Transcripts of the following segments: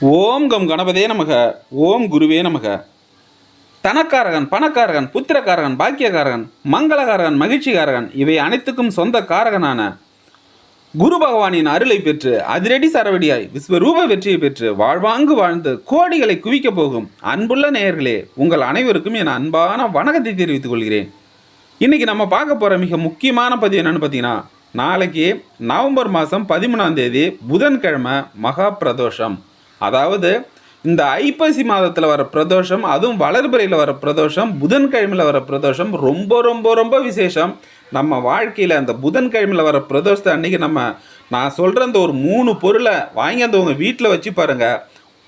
ஓம் come கணபதே நமக ஓம் குருவே நமக. தனக்காரகன் பணக்காரகன் புத்திரக்காரகன் பாக்கியக்காரகன் மங்களகாரகன் மகிழ்ச்சிகாரகன் இவை அனைத்துக்கும் சொந்த காரகனான குரு பகவானின் அருளை பெற்று அதிரடி சரவடியாய் விஸ்வரூப வெற்றியை பெற்று வாழ்வாங்கு வாழ்ந்து கோடிகளை குவிக்கப் போகும் அன்புள்ள நேயர்களே உங்கள் அனைவருக்கும் என் அன்பான வணக்கத்தை தெரிவித்துக் கொள்கிறேன். இன்னைக்கு நம்ம பார்க்க போகிற மிக முக்கியமான பதிவு என்னென்னு பார்த்தீங்கன்னா நாளைக்கு நவம்பர் மாதம் பதிமூணாம் தேதி புதன்கிழமை மகா பிரதோஷம். அதாவது இந்த ஐப்பசி மாதத்தில் வர பிரதோஷம் அதுவும் வளர்பிறையில் வர பிரதோஷம் புதன்கிழமையில் வர பிரதோஷம் ரொம்ப ரொம்ப ரொம்ப விசேஷம். நம்ம வாழ்க்கையில் அந்த புதன்கிழமையில் வர பிரதோஷத்தை அன்றைக்கி நம்ம நான் சொல்கிற இந்த ஒரு மூணு பொருளை வாங்கியாந்தவங்க வீட்டில் வச்சு பாருங்கள்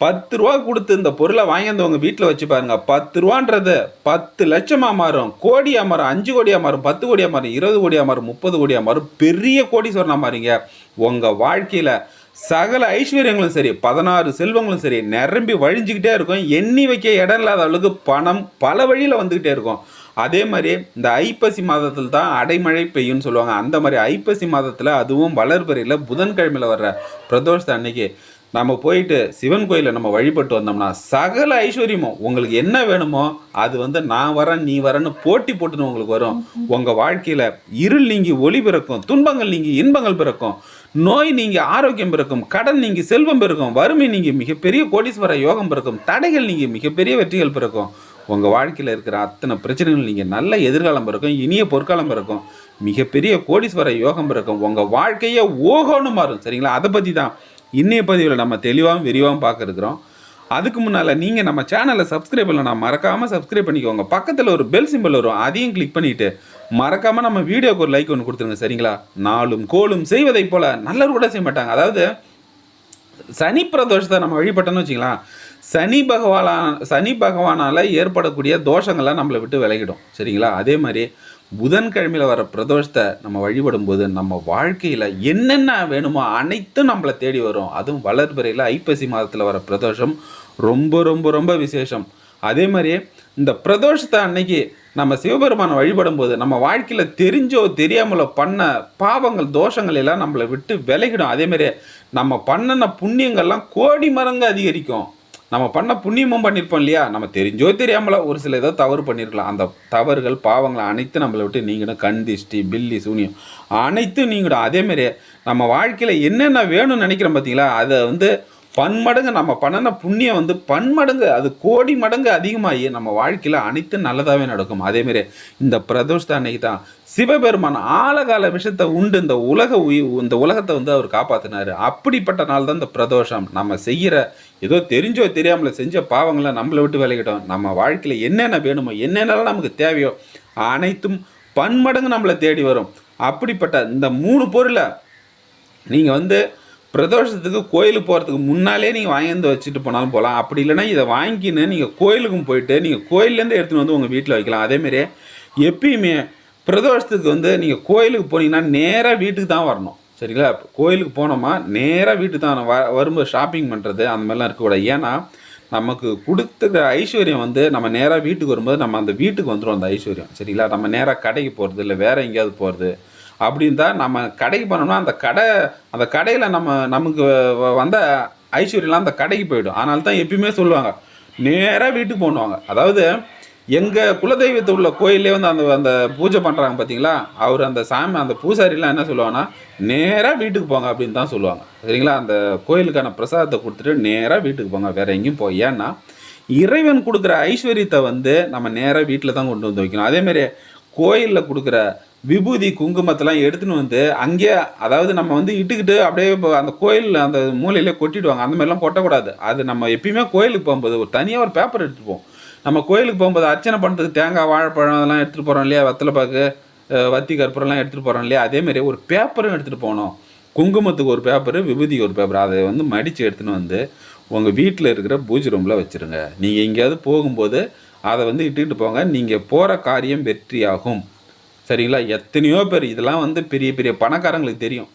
பத்து ரூபா கொடுத்து இந்த பொருளை வாங்கியாந்தவங்க வீட்டில் வச்சு பாருங்கள் பத்து ரூபான்றது பத்து லட்சமாக மாறும். கோடியாக மாறும் அஞ்சு கோடியாக மாறும் பத்து கோடியாக மாறும் இருபது கோடியாக மாறும் முப்பது கோடியாக மாறும். பெரிய கோடீஸ்வரனாக மாறிங்க உங்கள் வாழ்க்கையில் சகல ஐஸ்வர்யங்களும் சரி பதினாறு செல்வங்களும் சரி நிரம்பி வழிஞ்சிக்கிட்டே இருக்கும். எண்ணி வைக்க இடம் இல்லாத அளவுக்கு பணம் பல வழியில் வந்துக்கிட்டே இருக்கும். அதே மாதிரி இந்த ஐப்பசி மாதத்தில் தான் அடைமழை பெய்யும்னு சொல்லுவாங்க. அந்த மாதிரி ஐப்பசி மாதத்தில் அதுவும் வளர்பறையில் புதன்கிழமையில் வர்ற பிரதோஷத்தை அன்னைக்கு நம்ம போயிட்டு சிவன் கோயிலில் நம்ம வழிபட்டு வந்தோம்னா சகல ஐஸ்வர்யமும் உங்களுக்கு என்ன வேணுமோ அது வந்து நான் வரேன் நீ வரேன்னு போட்டி போட்டுன்னு உங்களுக்கு வரும். உங்கள் வாழ்க்கையில் இருள் நீங்கி ஒளி பிறக்கும் துன்பங்கள் நீங்கி இன்பங்கள் பிறக்கும். நோய் நீங்கி ஆரோக்கியம் பிறக்கும் கடன் நீங்கி செல்வம் பிறக்கும் வறுமை நீங்கி மிகப்பெரிய கோடீஸ்வர யோகம் பிறக்கும் தடைகள் நீங்கி மிகப்பெரிய வெற்றிகள் பிறக்கும். உங்கள் வாழ்க்கையில் இருக்கிற அத்தனை பிரச்சனைகள் நீங்கள் நல்ல எதிர்காலம் பிறக்கும் இனிய பொற்காலம் பிறக்கும் மிகப்பெரிய கோடீஸ்வர யோகம் பிறக்கும். உங்கள் வாழ்க்கையே ஓகோன்னு மாறும் சரிங்களா? அதை பற்றி தான் இன்னைய பதிவில் நம்ம தெளிவாகவும் விரிவாகவும் பார்க்குறோம் அதுக்கு முன்னால் நீங்கள் நம்ம சேனலை சப்ஸ்கிரைப் பண்ணலாம் நான் மறக்காமல் சப்ஸ்கிரைப் பண்ணிக்கோங்க. பக்கத்தில் ஒரு பெல் சிம்பிள் வரும் அதையும் கிளிக் பண்ணிவிட்டு மறக்காமல் நம்ம வீடியோக்கு ஒரு லைக் ஒன்று கொடுத்துருங்க சரிங்களா? நாளும் கோலும் செய்வதைப் போல் நல்லவர் கூட செய்ய மாட்டாங்க. அதாவது சனி பிரதோஷத்தை நம்ம வழிபட்டோம்னு வச்சுக்கலாம் சனி பகவானா சனி பகவானால் ஏற்படக்கூடிய தோஷங்கள்லாம் நம்மளை விட்டு விலகிடும் சரிங்களா? அதே மாதிரி புதன்கிழமையில் வர பிரதோஷத்தை நம்ம வழிபடும்போது நம்ம வாழ்க்கையில் என்னென்ன வேணுமோ அனைத்தும் நம்மளை தேடி வரும். அதுவும் வளர்பிறையில் ஐப்பசி மாதத்தில் வர பிரதோஷம் ரொம்ப ரொம்ப ரொம்ப விசேஷம். அதே மாதிரி இந்த பிரதோஷத்தை அன்னைக்கு நம்ம சிவபெருமானை வழிபடும்போது நம்ம வாழ்க்கையில் தெரிஞ்சோ தெரியாமலோ பண்ண பாவங்கள் தோஷங்கள் எல்லாம் நம்மளை விட்டு விலகிடும். அதே நம்ம பண்ணின புண்ணியங்கள்லாம் கோடி மரங்கு அதிகரிக்கும். நம்ம பண்ண புண்ணியமும் பண்ணியிருப்போம் இல்லையா? நம்ம தெரிஞ்சோ தெரியாமலோ ஒரு சில ஏதோ தவறு பண்ணியிருக்கலாம் அந்த தவறுகள் பாவங்கள் அனைத்தும் நம்மளை விட்டு நீங்களும் கண் திஷ்டி பில்லி சூனியம் அனைத்தும் நீங்களும் அதேமாரி நம்ம வாழ்க்கையில் என்னென்ன வேணும்னு நினைக்கிறோம் பார்த்தீங்களா அதை வந்து பன்மடங்கு நம்ம பண்ணின புண்ணியம் வந்து பன்மடங்கு அது கோடி மடங்கு அதிகமாகி நம்ம வாழ்க்கையில் அனைத்தும் நல்லதாகவே நடக்கும். அதேமாரி இந்த பிரதோஷத்தை அன்னைக்கு தான் சிவபெருமான் ஆழகால விஷத்தை உண்டு இந்த உலக உயி இந்த உலகத்தை வந்து அவர் காப்பாற்றினார் அப்படிப்பட்ட நாள் தான் இந்த பிரதோஷம். நம்ம செய்கிற ஏதோ தெரிஞ்சோ தெரியாமல் செஞ்ச பாவங்களை நம்மளை விட்டு விலகிட்டோம். நம்ம வாழ்க்கையில் என்னென்ன வேணுமோ என்னென்னலாம் நமக்கு தேவையோ அனைத்தும் பன்மடங்கு நம்மளை தேடி வரும். அப்படிப்பட்ட இந்த மூணு பொருளை நீங்கள் வந்து பிரதோஷத்துக்கு கோயிலுக்கு போகிறதுக்கு முன்னாலே நீங்கள் வாங்கி வந்து வச்சுட்டு போனாலும் போகலாம் அப்படி இல்லைன்னா இதை வாங்கிக்கின்னு நீங்கள் கோயிலுக்கும் போயிட்டு நீங்கள் கோயிலேருந்து எடுத்துகிட்டு வந்து உங்கள் வீட்டில் வைக்கலாம். அதேமாரி எப்பயுமே பிரதோஷத்துக்கு வந்து நீங்கள் கோயிலுக்கு போனீங்கன்னா நேராக வீட்டுக்கு தான் வரணும். சரிங்களா? கோயிலுக்கு போனோமா நேராக வீட்டுக்கு தான் வ வரும்போது ஷாப்பிங் பண்ணுறது அந்த மாதிரிலாம் இருக்கக்கூடாது ஏன்னா நமக்கு கொடுத்துக்கிற ஐஸ்வர்யம் வந்து நம்ம நேராக வீட்டுக்கு வரும்போது நம்ம அந்த வீட்டுக்கு வந்துடும் அந்த ஐஸ்வர்யம். சரிங்களா? நம்ம நேராக கடைக்கு போகிறது இல்லை வேறு எங்கேயாவது போகிறது அப்படின்னு தான் நம்ம கடைக்கு போனோம்னா அந்த கடை அந்த கடையில் நம்ம நமக்கு வந்த ஐஸ்வர்யெலாம் அந்த கடைக்கு போயிடும். அதனால தான் எப்பயுமே சொல்லுவாங்க நேராக வீட்டுக்கு போனுவாங்க அதாவது எங்கள் குலதெய்வத்தை உள்ள கோயிலே வந்து அந்த அந்த பூஜை பண்ணுறாங்க பார்த்தீங்களா அவர் அந்த சாமி அந்த பூசாரிலாம் என்ன சொல்லுவாங்கன்னா நேராக வீட்டுக்கு போங்க அப்படின்னு தான் சொல்லுவாங்க. சரிங்களா? அந்த கோயிலுக்கான பிரசாதத்தை கொடுத்துட்டு நேராக வீட்டுக்கு போங்க வேறு எங்கேயும் போய். ஏன்னா இறைவன் கொடுக்குற ஐஸ்வர்யத்தை வந்து நம்ம நேராக வீட்டில் தான் கொண்டு வந்து வைக்கணும். அதேமாரி கோயிலில் கொடுக்குற விபூதி குங்குமத்தெல்லாம் எடுத்துன்னு வந்து அங்கேயே அதாவது நம்ம வந்து இட்டுக்கிட்டு அப்படியே இப்போ அந்த கோயில் அந்த மூலையிலே கொட்டிடுவாங்க. அந்த மாதிரிலாம் கொட்டக்கூடாது அது நம்ம எப்பயுமே கோயிலுக்கு போகும்போது ஒரு தனியாக ஒரு பேப்பர் எடுத்துகிட்டு போவோம். நம்ம கோயிலுக்கு போகும்போது அர்ச்சனை பண்ணுறதுக்கு தேங்காய் வாழைப்பழம் அதெல்லாம் எடுத்துகிட்டு போகிறோம் இல்லையா? வத்தலை பாக்கு வத்தி கற்பூரம்லாம் எடுத்துகிட்டு போகிறோம் இல்லையா? அதேமாரி ஒரு பேப்பரும் எடுத்துகிட்டு போகணும். குங்குமத்துக்கு ஒரு பேப்பரு விபூதிக்கு ஒரு பேப்பர் அதை வந்து மடித்து எடுத்துன்னு வந்து உங்கள் வீட்டில் இருக்கிற பூஜை ரூமில் வச்சுருங்க. நீங்கள் எங்கேயாவது போகும்போது அதை வந்து இட்டுக்கிட்டு போங்க. நீங்கள் போகிற காரியம் வெற்றியாகும். சரிங்களா? எத்தனையோ பேர் இதெல்லாம் வந்து பெரிய பெரிய பணக்காரங்களுக்கு தெரியும்.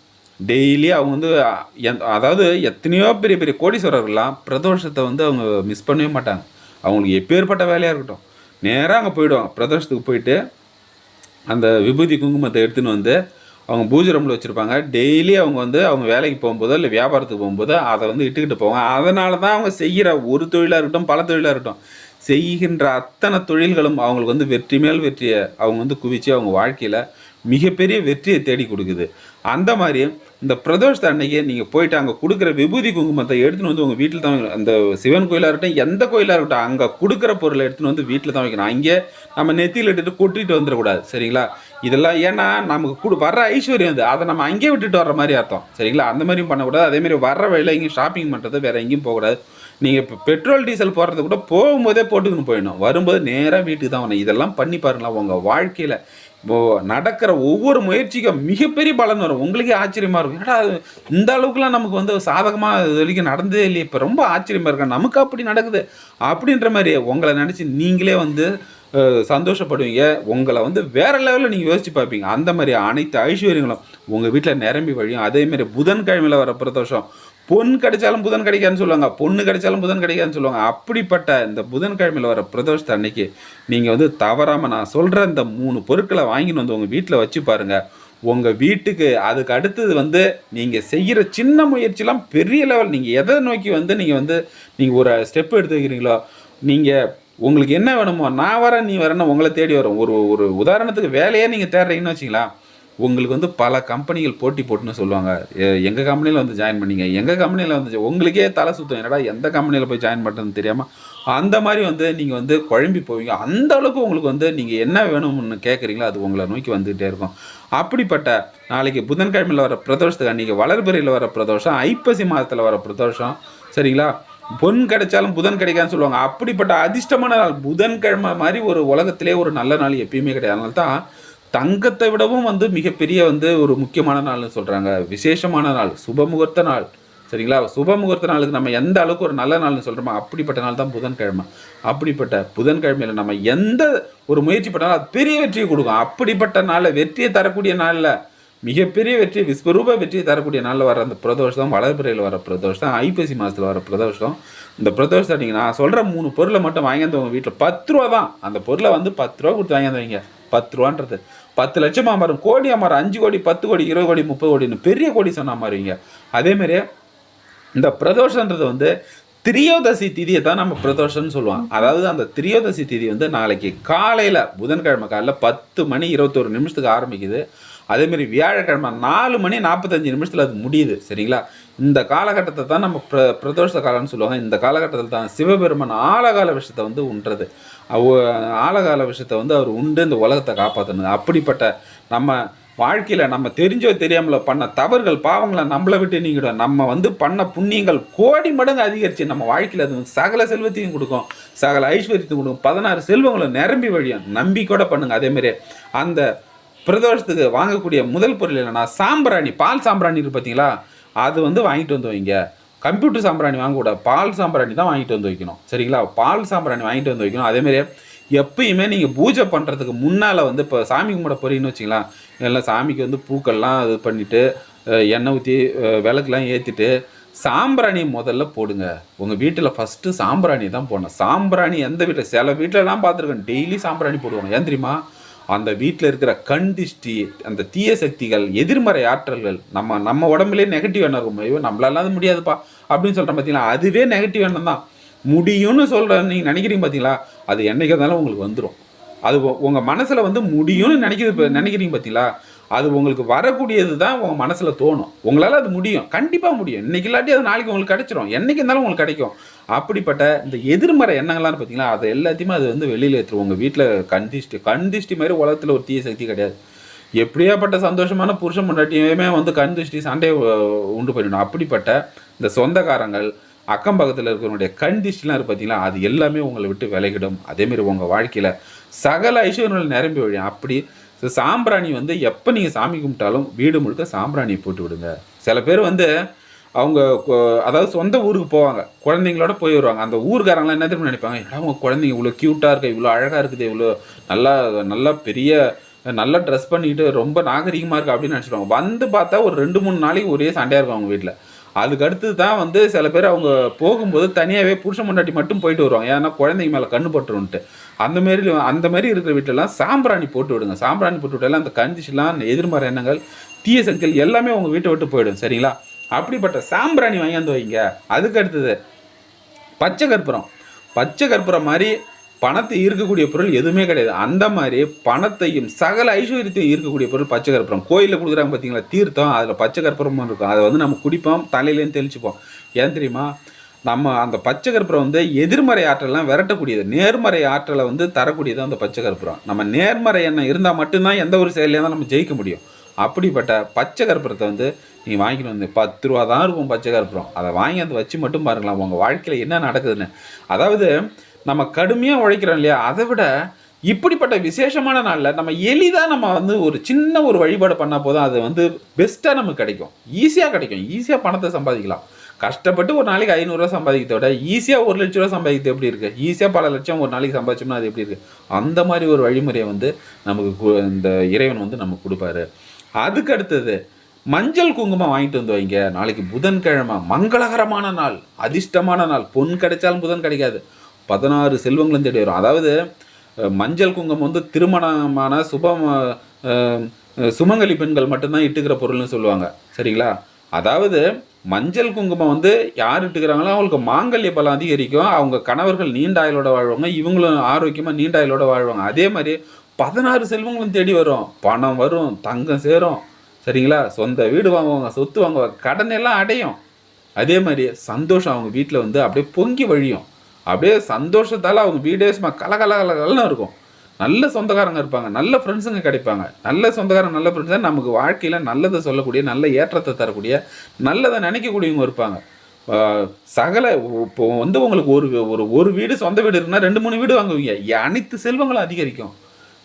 டெய்லி அவங்க வந்து எந்த- அதாவது எத்தனையோ பெரிய பெரிய கோடீஸ்வரர்கள்லாம் பிரதோஷத்தை வந்து அவங்க மிஸ் பண்ணவே மாட்டாங்க. அவங்களுக்கு எப்பேற்பட்ட வேலையாக இருக்கட்டும். நேராக அங்கே போயிடும் பிரதோஷத்துக்கு போயிட்டு அந்த விபூதி குங்குமத்தை எடுத்துன்னு வந்து அவங்க பூஜை ரூமில் வச்சுருப்பாங்க. டெய்லி அவங்க வந்து அவங்க வேலைக்கு போகும்போதோ இல்லை வியாபாரத்துக்கு போகும்போதோ அதை வந்து இட்டுக்கிட்டு போவாங்க. அதனால தான் அவங்க செய்கிற ஒரு தொழிலாக இருக்கட்டும் பல தொழிலாக இருக்கட்டும். செய்கின்ற அத்தனை தொழில்களும் அவங்களுக்கு வந்து வெற்றி மேல் வெற்றியை அவங்க வந்து குவிச்சு அவங்க வாழ்க்கையில் மிகப்பெரிய வெற்றியை தேடி கொடுக்குது. அந்த மாதிரி இந்த பிரதோஷத்தை அன்னைக்கு நீங்கள் போயிட்டு அங்கே கொடுக்குற விபூதி குங்குமத்தை எடுத்துன்னு வந்து உங்கள் வீட்டில் தான் அந்த சிவன் கோயிலாக இருக்கட்டும் எந்த கோயிலாக இருக்கட்டும் அங்கே கொடுக்குற பொருளை எடுத்துன்னு வந்து வீட்டில் தான் வைக்கணும். அங்கே நம்ம நெத்தியில் இட்டுட்டு கொட்டிட்டு வந்துடக்கூடாது. சரிங்களா? இதெல்லாம் ஏன்னா நமக்கு கூட வர்ற ஐஸ்வர்யம் அது அதை நம்ம அங்கேயே விட்டுட்டு வர்ற மாதிரி அர்த்தம். சரிங்களா? அந்த மாதிரியும் பண்ணக்கூடாது. அதே மாதிரி வர்ற வழியில் எங்கேயும் ஷாப்பிங் பண்ணுறது வேறு எங்கேயும் போகக்கூடாது. நீங்கள் இப்போ பெட்ரோல் டீசல் போடுறது கூட போகும்போதே போட்டுக்கணும் போயிடணும். வரும்போது நேராக வீட்டுக்கு தான் வரணும். இதெல்லாம் பண்ணி பாருங்களா உங்கள் வாழ்க்கையில். நடக்கிற ஒவ்வொரு முயற்சிக்கும் மிகப்பெரிய பலன் வரும். உங்களுக்கே ஆச்சரியமாக இருக்கும். ஏடா அது இந்த அளவுக்குலாம் நமக்கு வந்து சாதகமாக இது வரைக்கும் நடந்ததே இல்லையே. இப்போ ரொம்ப ஆச்சரியமாக இருக்கா? நமக்கு அப்படி நடக்குது. அப்படின்ற மாதிரி உங்களை நினச்சி நீங்களே வந்து சந்தோஷப்படுவீங்க. உங்களை வந்து வேற லெவலில் நீங்கள் யோசிச்சு பார்ப்பீங்க. அந்த மாதிரி அனைத்து ஐஸ்வர்யங்களும் உங்கள் வீட்டில் நிரம்பி வழியும். அதேமாரி புதன் புதன்கிழமையில் வர பிரதோஷம். பொன் கிடைச்சாலும் புதன் கிடைக்காதுன்னு சொல்லுவாங்க. பொண்ணு கிடைச்சாலும் புதன் கிடைக்காதுன்னு சொல்லுவாங்க. அப்படிப்பட்ட இந்த புதன்கிழமையில் வர பிரதோஷத்தை அன்னைக்கு நீங்கள் வந்து தவறாமல் நான் சொல்கிற இந்த மூணு பொருட்களை வாங்கின்னு வந்து உங்கள் வீட்டில் வச்சு பாருங்கள் உங்கள் வீட்டுக்கு அதுக்கு அடுத்தது வந்து நீங்கள் செய்கிற சின்ன முயற்சிலாம் பெரிய லெவல் நீங்கள் எதை நோக்கி வந்து நீங்கள் வந்து நீங்கள் ஒரு ஸ்டெப் எடுத்து வைக்கிறீங்களோ நீங்கள் உங்களுக்கு என்ன வேணுமோ நான் வரேன் நீ வரேன்னு உங்களை தேடி வரும். ஒரு ஒரு உதாரணத்துக்கு வேலையே நீங்கள் தேடுறீங்கன்னு வச்சிங்களா உங்களுக்கு வந்து பல கம்பெனிகள் போட்டி போட்டுன்னு சொல்லுவாங்க. எ- கம்பெனியில் வந்து ஜாயின் பண்ணிங்க எங்கள் கம்பெனியில் வந்து உங்களுக்கே தலை சுத்தம். என்னடா எந்த கம்பெனியில் போய் ஜாயின் பண்ணுறதுன்னு தெரியாமல் அந்த மாதிரி வந்து நீங்கள் வந்து குழம்பி போவீங்க. அந்த அளவுக்கு உங்களுக்கு வந்து நீங்கள் என்ன வேணும்னு கேட்குறீங்களோ அது உங்களை நோக்கி வந்துகிட்டே இருக்கும். அப்படிப்பட்ட நாளைக்கு புதன்கிழமையில் வர பிரதோஷத்துக்கு அன்றைக்கி வளர்பிறையில் வர பிரதோஷம் ஐப்பசி மாதத்தில் வர பிரதோஷம் சரிங்களா? பொன் கிடைச்சாலும் புதன் கிடைக்காதுன்னு சொல்லுவாங்க. அப்படிப்பட்ட அதிர்ஷ்டமான நாள் புதன்கிழமை மாதிரி ஒரு உலகத்திலே ஒரு நல்ல நாள் எப்பயுமே கிடையாது. அதனால தான் தங்கத்தை விடவும் வந்து மிகப்பெரிய வந்து ஒரு முக்கியமான நாள்னு சொல்கிறாங்க விசேஷமான நாள் சுபமுகூர்த்த நாள். சரிங்களா? சுபமுகூர்த்த நாளுக்கு நம்ம எந்த அளவுக்கு ஒரு நல்ல நாள்னு சொல்கிறோமோ அப்படிப்பட்ட நாள் தான் புதன்கிழமை. அப்படிப்பட்ட புதன்கிழமையில் நம்ம எந்த ஒரு முயற்சி பண்ணாலும் அது பெரிய வெற்றியை கொடுக்கும். அப்படிப்பட்ட நாளில் வெற்றியை தரக்கூடிய நாளில் மிகப்பெரிய வெற்றி விஸ்வரூப வெற்றியை தரக்கூடிய நாளில் வர அந்த பிரதோஷம் வளர்பிறையில் வர பிரதோஷம் ஐப்பசி மாதத்தில் வர பிரதோஷம் இந்த பிரதோஷத்தை நீங்கள் நான் சொல்கிற மூணு பொருளை மட்டும் வாங்கியாந்து வீட்டில் பத்து ரூபா தான். அந்த பொருளை வந்து பத்து ரூபா கொடுத்து வாங்கியாந்து பத்து ரூபான்றது. பத்து லட்சமாக மாறும் கோடியாக மாறும் அஞ்சு கோடி பத்து கோடி இருபது கோடி முப்பது கோடின்னு பெரிய கோடி சொன்னால் மாறுவீங்க அதேமாரி இந்த பிரதோஷன்றது வந்து திரியோதசி திதியை தான் நம்ம பிரதோஷம்னு சொல்லுவோம். அதாவது அந்த திரியோதசி திதி வந்து நாளைக்கு காலையில் புதன்கிழமை காலையில் பத்து மணி இருபத்தொரு நிமிஷத்துக்கு ஆரம்பிக்குது. அதேமாரி வியாழக்கிழமை நாலு மணி நாற்பத்தஞ்சு நிமிஷத்தில் அது முடியுது சரிங்களா? இந்த காலகட்டத்தை தான் நம்ம பிர பிரதோஷ காலம்னு சொல்லுவாங்க. இந்த காலகட்டத்தில் தான் சிவபெருமன் ஆழகால விஷயத்தை வந்து உண்றது. அவ ஆழகால விஷயத்தை வந்து அவர் உண்டு இந்த உலகத்தை காப்பாற்றணும் அப்படிப்பட்ட நம்ம வாழ்க்கையில் நம்ம தெரிஞ்சோ தெரியாமல பண்ண தவறுகள் பாவங்களை நம்மளை விட்டு நீங்கிடும். நம்ம வந்து பண்ண புண்ணியங்கள் கோடி மடங்கு அதிகரிச்சு நம்ம வாழ்க்கையில் அது வந்து சகல செல்வத்தையும் கொடுக்கும். சகல ஐஸ்வர்யத்தையும் கொடுக்கும். பதினாறு செல்வங்களை நிரம்பி வழியும். நம்பிக்கூட பண்ணுங்க. அதேமாரி அந்த பிரதோஷத்துக்கு வாங்கக்கூடிய முதல் பொருள் என்னென்னா சாம்பிராணி பால் சாம்பிராணி இருக்குது பார்த்தீங்களா அது வந்து வாங்கிட்டு வந்து வைங்க. கம்ப்யூட்டர் சாம்பிராணி வாங்கக்கூடாது. பால் சாம்பிராணி தான் வாங்கிட்டு வந்து வைக்கணும். சரிங்களா? பால் சாம்பிராணி வாங்கிட்டு வந்து வைக்கணும். அதேமாரி எப்பயுமே நீங்கள் பூஜை பண்ணுறதுக்கு முன்னால் வந்து இப்போ சாமி கும்பிட போறீங்கன்னு வச்சிங்களா எல்லாம் சாமிக்கு வந்து பூக்கள்லாம் இது பண்ணிவிட்டு எண்ணெய் ஊற்றி விளக்குலாம் ஏற்றிட்டு சாம்பிராணி முதல்ல போடுங்க. உங்கள் வீட்டில் ஃபஸ்ட்டு சாம்பிராணி தான் போடணும். சாம்பிராணி எந்த வீட்டில்? சில வீட்டிலலாம் பார்த்துருக்கேன். டெய்லி சாம்பிராணி போடுவாங்க. ஏன் தெரியுமா? அந்த வீட்டில் இருக்கிற கண் திஷ்டி அந்த தீய சக்திகள் எதிர்மறை ஆற்றல்கள் நம்ம நம்ம உடம்புலேயே நெகட்டிவ் எண்ணம் இருக்கும். ஐயோ நம்மளால அது முடியாதுப்பா. அப்படின்னு சொல்கிறேன் பார்த்தீங்களா அதுவே நெகட்டிவ் எண்ணம் தான். முடியும்னு சொல்கிற நீங்கள் நினைக்கிறீங்க பார்த்தீங்களா அது என்றைக்கு இருந்தாலும் உங்களுக்கு வந்துடும் அது உங்கள் மனசில் வந்து முடியும்னு நினைக்கிறது நினைக்கிறீங்க பார்த்தீங்களா அது உங்களுக்கு வரக்கூடியது தான் உங்கள் மனசில் தோணும். உங்களால் அது முடியும். கண்டிப்பாக முடியும். இன்றைக்கி இல்லாட்டி அது நாளைக்கு உங்களுக்கு கிடைச்சிரும். என்றைக்கு இருந்தாலும் உங்களுக்கு கிடைக்கும். அப்படிப்பட்ட இந்த எதிர்மறை எண்ணங்கள்லாம் பார்த்தீங்களா? அது எல்லாத்தையுமே அது வந்து வெளியில் ஏற்றுவோம் உங்கள் வீட்டில் கண்டிஷ்டி கண்டிஷ்டி மாதிரி உலகத்தில் ஒரு தீய சக்தி கிடையாது. எப்படியாப்பட்ட சந்தோஷமான புருஷன் முன்னாடியுமே வந்து கண் திருஷ்டி சண்டையை உண்டு பண்ணிடணும் அப்படிப்பட்ட இந்த சொந்தக்காரங்கள் அக்கம் பக்கத்தில் இருக்கிறவங்களுடைய கண் திருஷ்டிலாம் இருக்கு பார்த்தீங்களா? அது எல்லாமே உங்களை விட்டு விலகிடும். அதேமாரி உங்கள் வாழ்க்கையில் சகல ஐஸ்வர்யங்கள் நிரம்பி வழியும் அப்படி ஸோ சாம்பிராணி வந்து எப்போ நீங்கள் சாமி கும்பிட்டாலும் வீடு முழுக்க சாம்பிராணியை போட்டு விடுங்க. சில பேர் வந்து அவங்க அதாவது சொந்த ஊருக்கு போவாங்க. குழந்தைங்களோட போய் வருவாங்க. அந்த ஊருக்காரங்களாம் என்ன திரும்ப நினைப்பாங்க? அவங்க குழந்தைங்க இவ்வளோ க்யூட்டாக இருக்குது இவ்வளோ அழகாக இருக்குது இவ்வளோ நல்லா நல்லா பெரிய நல்லா ட்ரெஸ் பண்ணிக்கிட்டு ரொம்ப நாகரிகமாக இருக்குது அப்படின்னு நினச்சிடுவாங்க வந்து பார்த்தா ஒரு ரெண்டு மூணு நாளைக்கு ஒரே சண்டையாக இருக்கும் அவங்க வீட்டில் அதுக்கு தான் வந்து சில பேர் அவங்க போகும்போது தனியாகவே புருஷன் முன்னாடி மட்டும் போயிட்டு வருவாங்க. ஏன்னா குழந்தைங்க மேலே கண்ணு பட்டுருன்ட்டு. அந்த மாரி அந்த மாதிரி இருக்கிற வீட்டிலலாம் சாம்பிராணி போட்டு விடுங்க. சாம்பிராணி போட்டு விட்டாலும் அந்த கஞ்சிஷெலாம் எதிர்மறை எண்ணங்கள் தீய சக்திகள் எல்லாமே உங்கள் வீட்டை விட்டு போயிடும். சரிங்களா? அப்படிப்பட்ட சாம்பிராணி வாங்கியாந்து வைங்க. அதுக்கு அடுத்தது பச்சை கற்பூரம். பச்சை கற்பூரம் மாதிரி பணத்தை ஈர்க்கக்கூடிய பொருள் எதுவுமே கிடையாது. அந்த மாதிரி பணத்தையும் சகல ஐஸ்வர்யத்தையும் ஈர்க்கக்கூடிய பொருள் பச்சை கற்பூரம். கோயிலில் கொடுக்குறாங்க பார்த்தீங்களா தீர்த்தம் அதில் பச்சை கற்பூரமும் இருக்கும். அதை வந்து நம்ம குடிப்போம் தலையிலேயும் தெளிச்சுப்போம். ஏன் தெரியுமா? நம்ம அந்த பச்சை கற்பூரம் வந்து எதிர்மறை ஆற்றலாம் விரட்டக்கூடியது. நேர்மறை ஆற்றலை வந்து தரக்கூடியது அந்த பச்சை கற்பூரம். நம்ம நேர்மறை எண்ணம் இருந்தால் மட்டும்தான் எந்த ஒரு செயலையும் தான் நம்ம ஜெயிக்க முடியும். அப்படிப்பட்ட பச்சை கற்பூரத்தை வந்து நீங்கள் வாங்கிட்டு வந்து பத்து ரூபா தான் இருக்கும் பச்சை கற்பூரம். அதை வாங்கி அதை வச்சு மட்டும் பாருங்களேன் உங்கள் வாழ்க்கையில் என்ன நடக்குதுன்னு. அதாவது நம்ம கடுமையாக உழைக்கிறோம் இல்லையா? அதை விட இப்படிப்பட்ட விசேஷமான நாளில் நம்ம எளிதாக நம்ம வந்து ஒரு சின்ன ஒரு வழிபாடு பண்ணால் போதும். அது வந்து பெஸ்ட்டாக நமக்கு கிடைக்கும். ஈஸியாக கிடைக்கும். ஈஸியாக பணத்தை சம்பாதிக்கலாம். கஷ்டப்பட்டு ஒரு நாளைக்கு ஐநூறுரூவா சம்பாதிக்கிறத விட ஈஸியாக ஒரு லட்ச ரூபா சம்பாதிக்கிறது எப்படி இருக்குது ஈஸியாக பல லட்சம் ஒரு நாளைக்கு சம்பாதிச்சோம்னா அது எப்படி இருக்குது அந்த மாதிரி ஒரு வழிமுறையை வந்து நமக்கு இந்த இறைவன் வந்து நமக்கு கொடுப்பாரு. அதுக்கு அடுத்தது மஞ்சள் குங்குமம் வாங்கிட்டு வந்து வைங்க. நாளைக்கு புதன்கிழமை மங்களகரமான நாள் அதிர்ஷ்டமான நாள். பொன் கிடைச்சாலும் புதன் கிடைக்காது. பதினாறு செல்வங்களும் தேடி வரும். அதாவது மஞ்சள் குங்குமம் வந்து திருமணமான சுபம் சுமங்கலி பெண்கள் மட்டும்தான் இட்டுக்கிற பொருள்னு சொல்லுவாங்க. சரிங்களா? அதாவது மஞ்சள் குங்குமம் வந்து யார் இட்டுக்கிறாங்களோ அவங்களுக்கு மாங்கல்ய பலம் அதிகரிக்கும். அவங்க கணவர்கள் நீண்ட ஆயுளோட வாழ்வாங்க இவங்களும் ஆரோக்கியமாக நீண்ட ஆயுளோட வாழ்வாங்க. அதே மாதிரி பதினாறு செல்வங்களும் தேடி வரும். பணம் வரும் தங்கம் சேரும். சரிங்களா? சொந்த வீடு வாங்குவாங்க சொத்து வாங்குவாங்க கடன் எல்லாம் அடையும். அதே மாதிரி சந்தோஷம் அவங்க வீட்டில் வந்து அப்படியே பொங்கி வழியும். அப்படியே சந்தோஷத்தால் அவங்க வீடே சும்மா கல கல கல இருக்கும். நல்ல சொந்தக்காரங்க இருப்பாங்க. நல்ல ஃப்ரெண்ட்ஸுங்க கிடைப்பாங்க. நல்ல சொந்தக்காரங்க நல்ல ஃப்ரெண்ட்ஸ் தான் நமக்கு வாழ்க்கையில் நல்லதை சொல்லக்கூடிய நல்ல ஏற்றத்தை தரக்கூடிய நல்லதை நினைக்கக்கூடியவங்க இருப்பாங்க. சகல இப்போ வந்து உங்களுக்கு ஒரு ஒரு ஒரு வீடு சொந்த வீடு இருக்குன்னா ரெண்டு மூணு வீடு வாங்குவீங்க. அனைத்து செல்வங்களும் அதிகரிக்கும்.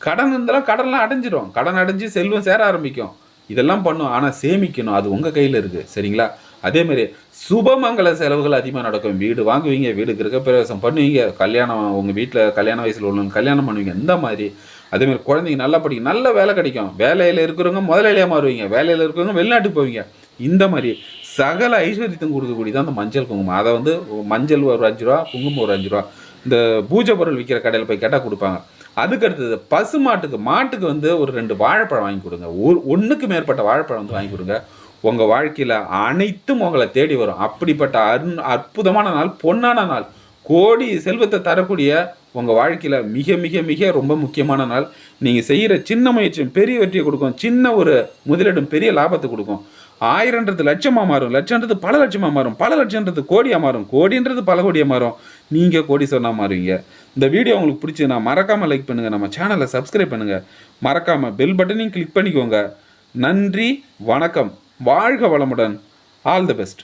கடன் இருந்தாலும் கடன்லாம் அடைஞ்சிரும். கடன் அடைஞ்சு செல்வம் சேர ஆரம்பிக்கும். இதெல்லாம் பண்ணும். ஆனால் சேமிக்கணும். அது உங்கள் கையில் இருக்குது சரிங்களா? அதேமாரி சுபமங்கல செலவுகள் அதிகமாக நடக்கும். வீடு வாங்குவீங்க வீடு கிரகப்பிரவேசம் பண்ணுவீங்க கல்யாணம் உங்கள் வீட்டில் கல்யாண வயசில் உள்ளவங்க கல்யாணம் பண்ணுவீங்க இந்த மாதிரி. அதேமாதிரி குழந்தைங்க நல்லா படிக்கும் நல்ல வேலை கிடைக்கும். வேலையில் இருக்கிறவங்க முதலாளியாக மாறுவீங்க. வேலையில் இருக்கிறவங்க வெளிநாட்டுக்கு போவீங்க. இந்த மாதிரி சகல ஐஸ்வர்யத்தையும் தான் அந்த மஞ்சள் குங்குமம். அதை வந்து மஞ்சள் ஒரு அஞ்சு ரூபா குங்குமம் ஒரு அஞ்சு ரூபா. இந்த பூஜை பொருள் விற்கிற கடையில் போய் கேட்டால் கொடுப்பாங்க. அதுக்கு அடுத்தது பசு மாட்டுக்கு மாட்டுக்கு வந்து ஒரு ரெண்டு வாழைப்பழம் வாங்கி கொடுங்க. ஒரு ஒன்றுக்கு மேற்பட்ட வாழைப்பழம் வந்து வாங்கி கொடுங்க. உங்கள் வாழ்க்கையில் அனைத்தும் உங்களை தேடி வரும். அப்படிப்பட்ட அருண் அற்புதமான நாள் பொன்னான நாள் கோடி செல்வத்தை தரக்கூடிய உங்கள் வாழ்க்கையில் மிக மிக மிக ரொம்ப முக்கியமான நாள். நீங்கள் செய்கிற சின்ன முயற்சியும் பெரிய வெற்றியை கொடுக்கும். சின்ன ஒரு முதலீடும் பெரிய லாபத்தை கொடுக்கும். ஆயிரன்றது லட்சமாக மாறும். லட்சன்றது பல லட்சமாக மாறும். பல லட்சன்றது கோடியாக மாறும். கோடின்றது பல கோடியாக மாறும். நீங்கள் கோடி சொன்னால் மாறுவீங்க. இந்த வீடியோ உங்களுக்கு பிடிச்சதுன்னா மறக்காமல் லைக் பண்ணுங்கள் நம்ம சேனலை சப்ஸ்கிரைப் பண்ணுங்கள் மறக்காமல் பெல் பட்டனையும் கிளிக் பண்ணிக்கோங்க. நன்றி வணக்கம். வாழ்க வளமுடன். All the best